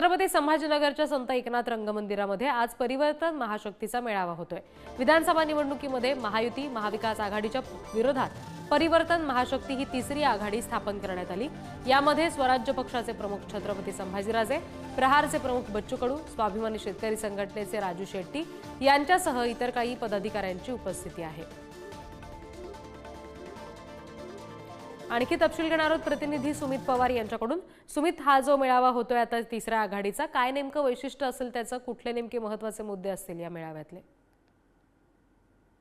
छत्रपती संभाजीनगरच्या संत एकनाथ रंगमंदिरामध्ये आज परिवर्तन महाशक्तीचा मेळावा होतोय. विधानसभा निवडणुकीमध्ये महायुती महाविकास आघाडीच्या विरोधात परिवर्तन महाशक्ती ही तिसरी आघाडी स्थापन करण्यात आली. यामध्ये स्वराज्य पक्षाचे प्रमुख छत्रपती संभाजीराजे प्रहारचे प्रमुख बच्चू कडू स्वाभिमानी शेतकरी संघटनेचे राजू शेट्टी यांच्यासह इतर काही पदाधिकाऱ्यांची उपस्थिती आहे. आणखी तपशील घेणार आहोत प्रतिनिधी सुमित पवार यांच्याकडून. सुमित हा जो मेळावा होतोय आता तिसऱ्या आघाडीचा काय नेमकं वैशिष्ट्य असेल त्याचं? कुठले नेमके महत्त्वाचे मुद्दे असतील या मेळाव्यातले?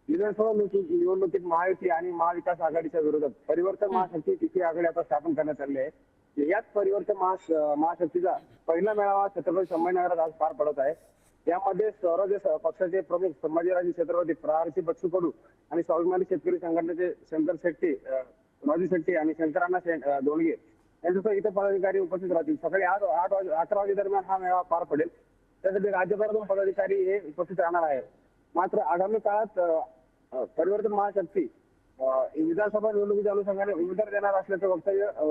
विधानसभा निवडणूक- निवडणुकीत महायुती आणि महाविकास आघाडीच्या विरोधात परिवर्तन महाशक्ती तिसरी आघाडी आता स्थापन करण्यात आली आहे. याच परिवर्तन महा महाशक्तीचा पहिला मेळावा छत्रपती संभाजीनगरात आज पार पडत आहे. यामध्ये स्वराज्य पक्षाचे प्रमुख संभाजीराजे छत्रपती प्रहारचे बच्चू कडू आणि स्वाभिमानी शेतकरी संघटनेचे शंकर शेट्टी राजू शेट्टी आणि शंकरांना शे- यांच्यासह इतर पदाधिकारी उपस्थित राहतील. सकाळी आठ आठ वाजे अकरा वाजे दरम्यान हा मेळावा पार पडेल. त्यासाठी राज्यभरातून पदाधिकारी हे उपस्थित राहणार आहेत. मात्र आगामी काळात परिवर्तन महाशक्ती विधानसभा निवडणुकीच्या अनुषंगाने उमेदवार देणार असल्याचं वक्तव्य अ,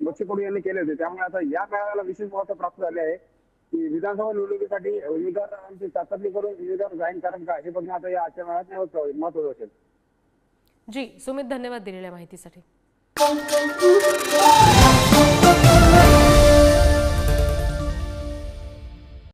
बच्चू यांनी केले होते. त्यामुळे आता या मेळाव्याला विशेष महत्त्व प्राप्त झाले आहे की विधानसभा निवडणुकीसाठी उमेदवारांची चाचपणी करून उमेदवार जाहीर कारण का हे बघणं आता या आजच्या मेळाव्यात महत्व- महत्वाचं असेल. जी सुमित धन्यवाद दिलेल्या माहितीसाठी.